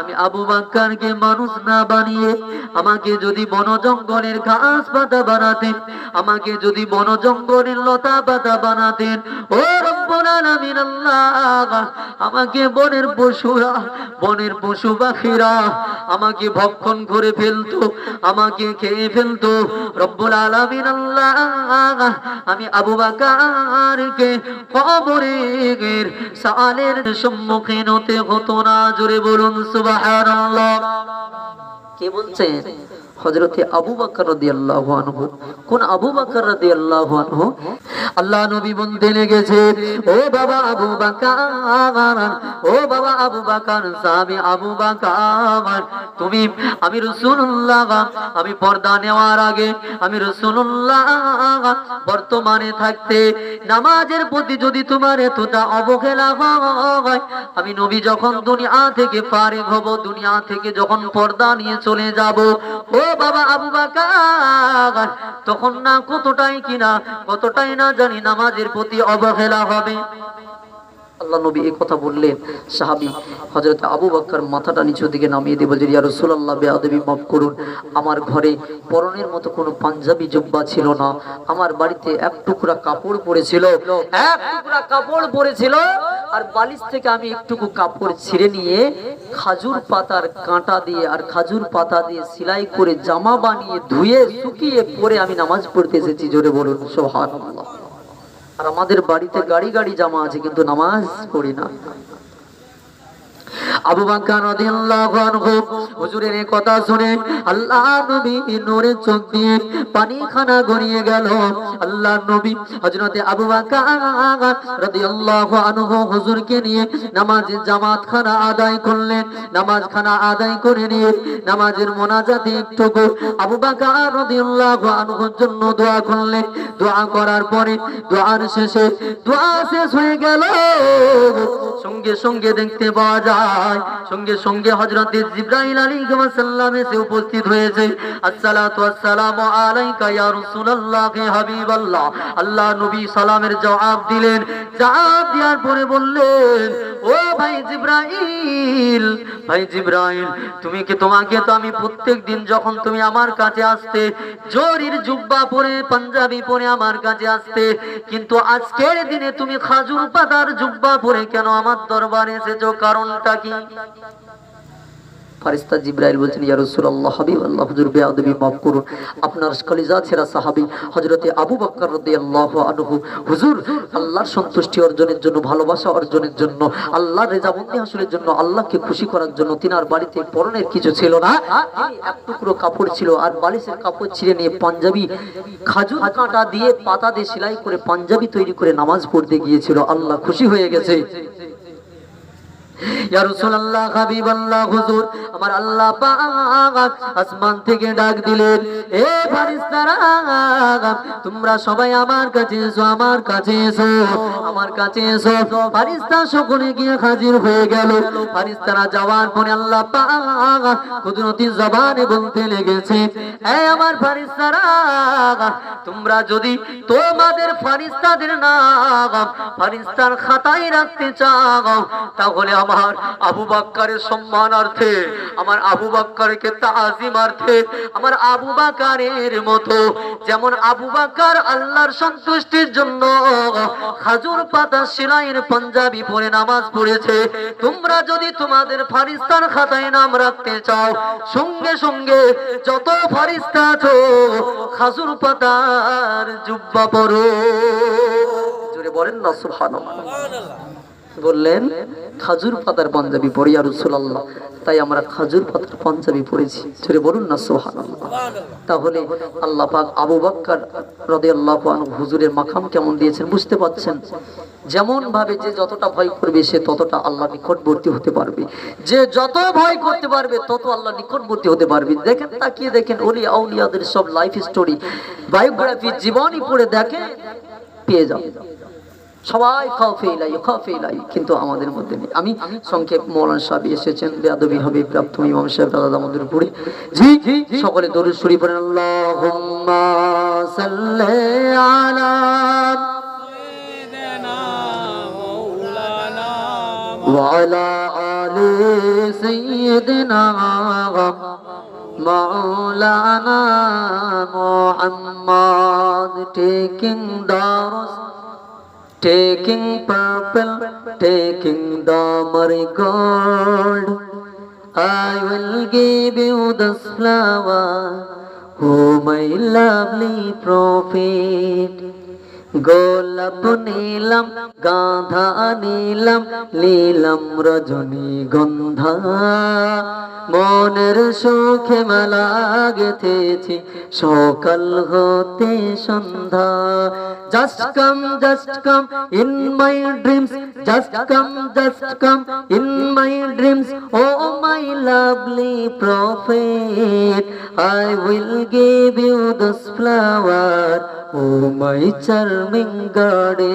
আমি আবু বাক্কারকে মানুষ না বানিয়ে আমাকে যদি বন জঙ্গলের ঘাস পাতা বানাতেন, আমাকে যদি বন জঙ্গলের লতা পাতা বানাতেন, ও আমাকে বনের পশুরা, বনের পশু পাখিরা আমাকে ভক্ষণ করে ফেলতো, আমাকে খেয়ে ফেলতো। রব্বুল আলামিন আমি আবু বাকারকে কবরের সালের সম্মুখীন হতে হতো না, জোরে বলুন সুবহানাল্লাহ। কে বলছেন হযরতে আবু বাকর রদি আল্লাহ আনহু। কোন আবু বাকর রদি আল্লাহ আনহু? আল্লাহ নবী বলতে লেগেছে, ও বাবা আবু বকর ও বাবা আবু বকর সাহাবী আবু বকর, তুমি, আমি রাসূলুল্লাহ, আমি পর্দা নেওয়ার আগে, আমি রাসূলুল্লাহ বর্তমানে থাকতে, নামাজের প্রতি যদি তোমার এতটা অবহেলা হয়, আমি নবী যখন দুনিয়া থেকে ফারিগ হব, দুনিয়া থেকে যখন পর্দা নিয়ে চলে যাব, ও বাবা আবু বাকার, তখন না কতটাই কিনা কতটাই না জানি নামাজের প্রতি অবহেলা হবে। আল্লাহ নবী এই কথা বললেন। সাহাবী হযরত আবু বকর মাথাটা নিচু দিকে নামিয়ে দিয়ে বলছেন ইয়া রাসূলুল্লাহ বেয়াদবি মাফ করুন। আমার ঘরে পরনের মতো কোনো পাঞ্জাবি জুব্বা ছিল না। আমার বাড়িতে এক টুকরা কাপড় পড়েছিল এক টুকরা কাপড় পড়েছিল আর বালিশ থেকে আমি একটুকু কাপড় ছিঁড়ে নিয়ে খাজুর পাতার কাঁটা দিয়ে আর খাজুর পাতা দিয়ে সেলাই করে জামা বানিয়ে ধুয়ে শুকিয়ে পরে আমি নামাজ পড়তে এসেছি। জোরে বলুন, সুবহানাল্লাহ। আর আমাদের বাড়িতে গাড়ি গাড়ি জামা আছে কিন্তু নামাজ পড়ি না। আবু বাক্কার রাদিয়াল্লাহু আনহু হুজুরের এই কথা শুনে আল্লাহ নবী নূরের চোখ দিয়ে পানি খানা গড়িয়ে গেল। আল্লাহ নবী হযরতে আবু বাক্কার রাদিয়াল্লাহু আনহু হুজুরকে নিয়ে নামাজের জামাত খানা আদায় করলেন। নামাজ খানা আদায় করে নিয়ে নামাজের মোনাজাতে একটু আবু বাক্কার রাদিয়াল্লাহু আনহুর জন্য দোয়া করলেন। দোয়া করার পরে দোয়ার শেষে দোয়া শেষ হয়ে গেল। সঙ্গে সঙ্গে দেখতে পাওয়া যায়। সঙ্গে সঙ্গে হজরত জিব্রাইল আলী সাল্লাম এসে উপস্থিত হয়েছে। আসসালাতু আল্লাহ নবী সালামের জবাব দিলেন। জবাব দেওয়ার পরে বললেন ভাই জিব্রাইল ভাই জিব্রাইল, তুমি কি তোমাকে তো আমি প্রত্যেক দিন যখন তুমি আমার কাছে আসতে, জরির জুব্বা পরে, পাঞ্জাবি পরে আমার কাছে আসতে, কিন্তু আজকের দিনে তুমি খাজুর পাতার জুব্বা পরে কেন আমার দরবারে এসেছ? কারণটা কি? ফারিস্তা জিব্রাইল বলছেন, ইয়া রাসূলুল্লাহ হাবিবাল্লাহ হুজুর, বেয়াদবি maaf করুন। আপনার কলিজা ছেঁড়া সাহাবী হযরতে আবু বকর রাদিয়াল্লাহু আনহু, হুজুর, আল্লাহর সন্তুষ্টি অর্জনের জন্য, ভালোবাসা অর্জনের জন্য, আল্লাহর রেজামন্দি হাসিলের জন্য, আল্লাহকে খুশি করার জন্য তিনার বাড়িতে পরনের কিছু ছিল না। এক টুকরো কাপড় ছিল আর বালিশের কাপড় ছিঁড়ে নিয়ে পাঞ্জাবি খাজুর কাঁটা দিয়ে পাতা দিয়ে সেলাই করে পাঞ্জাবি তৈরি করে নামাজ পড়তে গিয়েছিল। আল্লাহ খুশি হয়ে গেছে। এ আমার ফেরেশতারা যাওয়ার পরে আল্লাহ কুদরতি জবানে বলতে লেগেছে তোমরা যদি তোমাদের ফারিস্তাদের নাম ফারিস্তার খাতায় রাখতে চাও, তাহলে আমার আবু বাক্কারের সম্মানার্থে আমার আবু বাক্কারকে তাজিমার্থে আমার আবু বাকারের মতো, যেমন আবু বাক্কার আল্লাহর সন্তুষ্টির জন্য খাজুর পাতা সেলাইয়ের পাঞ্জাবি পরে নামাজ পড়েছে। তোমরা যদি তোমাদের ফারিস্তার খাতায় নাম রাখতে চাও, সঙ্গে সঙ্গে যত ফারিস্তা আছো, খাজুর পাতার জুব্বা পরো। জোরে বলেন না সুবহানাল্লাহ। বললেন, খাজুর পাতার পাঞ্জাবি পড়ি আর রসুল্লাহ তাই আমরা খাজুর পাতার পাঞ্জাবি পড়েছি ছেড়ে বলুন না সোহান তাহলে আল্লাহ পাক আবু বাক্কার রদে আল্লাহ হুজুরের মাখাম কেমন দিয়েছেন বুঝতে পাচ্ছেন? যেমন ভাবে যে যতটা ভয় করবে, সে ততটা আল্লাহ নিকটবর্তী হতে পারবে। যে যত ভয় করতে পারবে, তত আল্লাহ নিকটবর্তী হতে পারবে। দেখেন, তাকিয়ে দেখেন ওলি আউলিয়াদের সব লাইফ স্টোরি বায়োগ্রাফি জীবনই পড়ে দেখে পেয়ে যাবে। সবাই খাওফে ইলাই খাওফে ইলাই কিন্তু আমাদের মধ্যে নেই আমি সংক্ষেপ মৌলান সাহেব এসেছেন বেয়াদবি হবে প্রাপ্ত ইমাম সাহেব দাদা আমাদের উপরে জি জি সকলে দরুদ শরীফ পড়েন আল্লাহুম্মা সাল্লি আলা سيدنا مولانا ওয়া আলা آل سيدنا مولانا محمد taking the taking purple taking the marigold I will give you this flower oh my lovely prophet গোলাপ নিলাম গাঁধা নিলাম লীলাম রজনী গন্ধা মনের সুখে মেলা গেথেছি, সকাল হতে সন্ধ্যা। Just come just come in my dreams just come just come in my dreams O my lovely prophet I will give you this flower Oh my charming goddess.